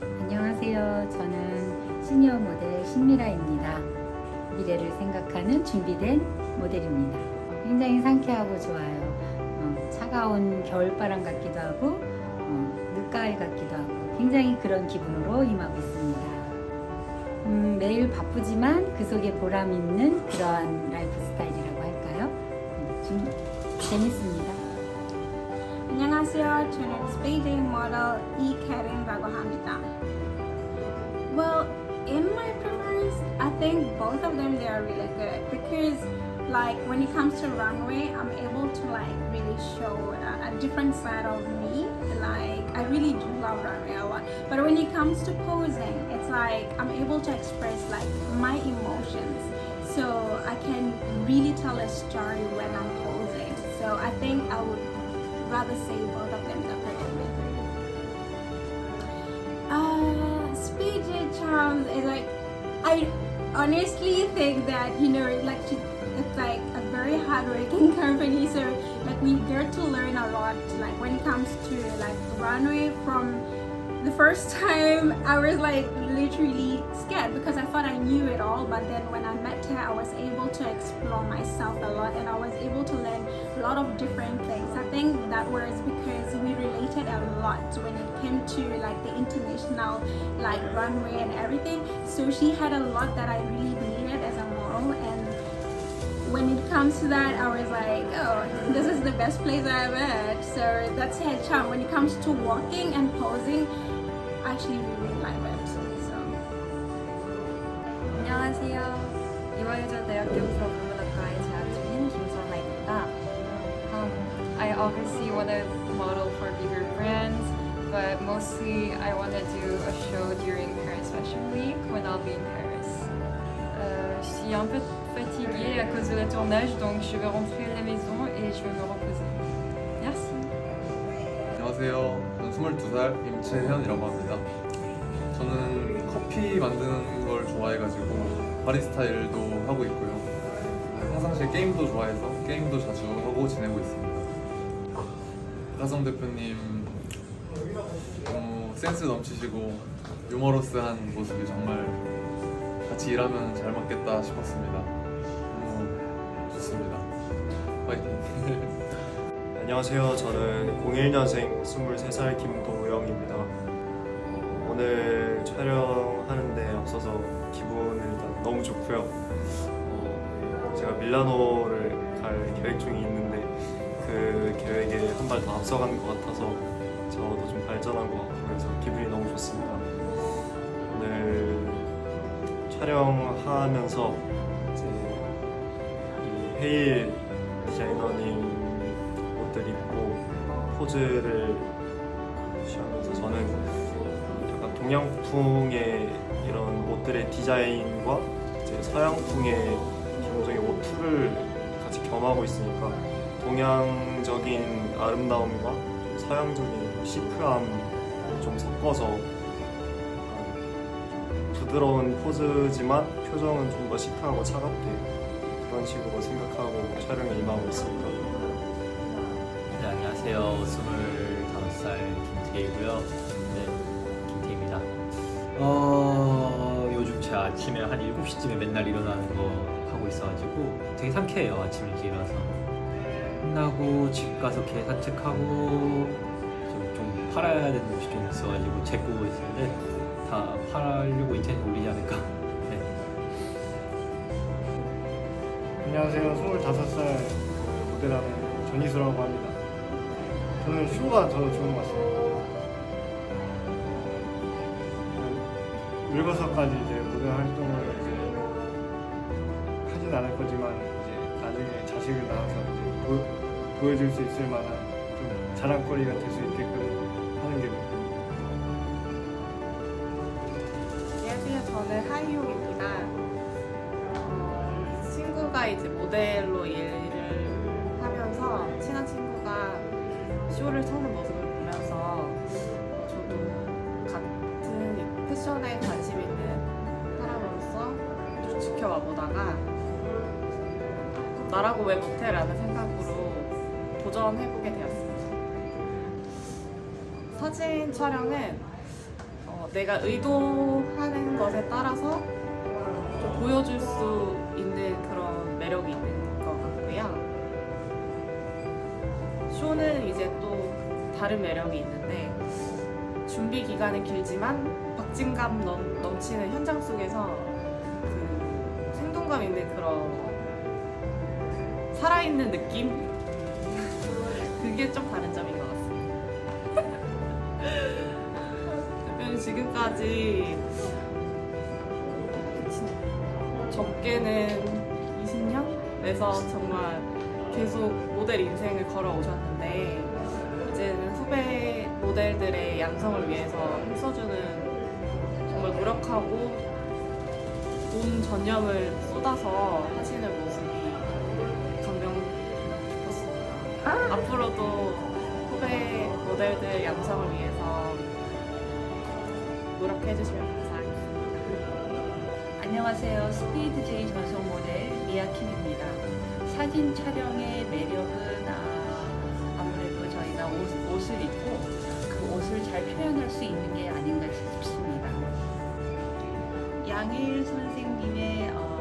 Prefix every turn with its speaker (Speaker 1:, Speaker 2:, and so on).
Speaker 1: 안녕하세요. 저는 시니어 모델 신미라입니다. 미래를 생각하는 준비된 모델입니다. 굉장히 상쾌하고 좋아요. 어, 차가운 겨울바람 같기도 하고 어, 늦가을 같기도 하고 굉장히 그런 기분으로 임하고 있습니다. 음, 매일 바쁘지만 그 속에 보람 있는 그러한 라이프 스타일이라고 할까요? 음, 좀 재밌습니다.
Speaker 2: model E. Well, in my preference, I think both of them they are really good because like when it comes to runway, I'm able to like really show a, a different side of me. Like I really do love runway a lot. But when it comes to posing, it's like I'm able to express like my emotions. So I can really tell a story when I'm posing. So I think I would rather say both of them. Uh, Speed J Charms is like, I honestly think that you know, like she, it's like a very hardworking company. So like we get to learn a lot. Like when it comes to like runway from the first time I was like literally scared because I thought I knew it all, but then when I met her, I was able to explore myself a lot and I was able to learn lot of different things. I think that was because we related a lot when it came to like the international like runway and everything. So she had a lot that I really needed as a model and when it comes to that, I was like, oh, this is the best place I ever had. So that's her charm. When it comes to walking and posing, I actually really like it. So.
Speaker 3: 안녕하세요. 이화여자 대학교 부사문학과에 재 I obviously want to model for bigger brands, but mostly I want to do a show during Paris Fashion Week when I'll be in Paris. Euh, je suis un peu fatiguée à cause de la tournage, donc je vais rentrer à la maison et je vais me reposer. Merci.
Speaker 4: 안녕하세요. 저는 22살 임채현이라고 합니다. 저는 커피 만드는 걸 좋아해가지고 바리스타 일도 하고 있고요. 평상시에 게임도 좋아해서 게임도 자주 하고 지내고 있습니다. 가성 대표님 너무 센스 넘치시고 유머러스한 모습이 정말 같이 일하면 잘 맞겠다 싶었습니다. 너무 좋습니다. 화이팅!
Speaker 5: 안녕하세요. 저는 01년생 23살 김도영입니다. 어, 오늘 촬영하는데 앞서서 기분은 일단 너무 좋고요. 어, 제가 밀라노를 갈 계획 중에 있는데 그 계획에 한 발 더 앞서가는 것 같아서 저도 좀 발전한 것 같고 그래서 기분이 너무 좋습니다. 오늘 촬영하면서 이제 이 헤일 디자이너님 옷들 입고 포즈를 취하면서 저는 약간 동양풍의 이런 옷들의 디자인과 이제 서양풍의 기본적인 옷 툴을 같이 겸하고 있으니까 동양적인 아름다움과 좀 서양적인 시크함을 좀 섞어서 부드러운 포즈지만 표정은 좀 더 시크하고 차갑게 그런 식으로 생각하고 촬영에 임하고 있습니다.
Speaker 6: 네, 안녕하세요. 25살 김태희고요. 네, 김태희입니다. 어, 요즘 제가 아침에 한 7시쯤에 맨날 일어나는 거 하고 있어가지고 되게 상쾌해요. 아침 일찍 일어나서. 끝나고 집 가서 개 산책하고 좀, 좀 팔아야 되는 옷이 좀 있어가지고 재고 있는데 다 팔려고 인터넷에 올리지 않을까. 네.
Speaker 7: 안녕하세요. 25살 모델하는 전희수라고 합니다. 저는 슈가 더 좋은 것 같습니다. 늙어서까지 이제 모델 활동을 이제 하진 않을 거지만 나중에 자식을 낳아서 이제 보, 보여줄 수 있을 만한 좀 자랑거리가 될 수 있게끔 하는 게.
Speaker 8: 안녕하세요. 저는 하이용입니다. 어, 친구가 이제 모델로 일을 하면서 친한 친구가 쇼를 서는 모습을 보면서 어, 저도 같은 이 패션에 관심 있는 사람으로서 좀 지켜봐 보다가 나라고 왜 못해라는 생각으로 도전해보게 되었습니다. 사진 촬영은 어, 내가 의도하는 것에 따라서 좀 보여줄 수 있는 그런 매력이 있는 것 같고요. 쇼는 이제 또 다른 매력이 있는데 준비 기간은 길지만 박진감 넘, 넘치는 현장 속에서 그 생동감 있는 그런 살아있는 느낌? 그게 좀 다른 점인 것 같습니다. 대표님 지금까지 적게는 20년 에서 정말 계속 모델 인생을 걸어오셨는데 이제는 후배 모델들의 양성을 위해서 힘써주는 정말 노력하고 온 전념을 쏟아서 하시는 모습이 앞으로도 후배 모델들 양성을 위해서 노력해 주시면 감사하겠습니다.
Speaker 9: 안녕하세요. 스피드 제이 전속 모델 미아킴입니다. 사진 촬영의 매력은 아, 아무래도 저희가 옷, 옷을 입고 그 옷을 잘 표현할 수 있는 게 아닌가 싶습니다. 양일 선생님의 어,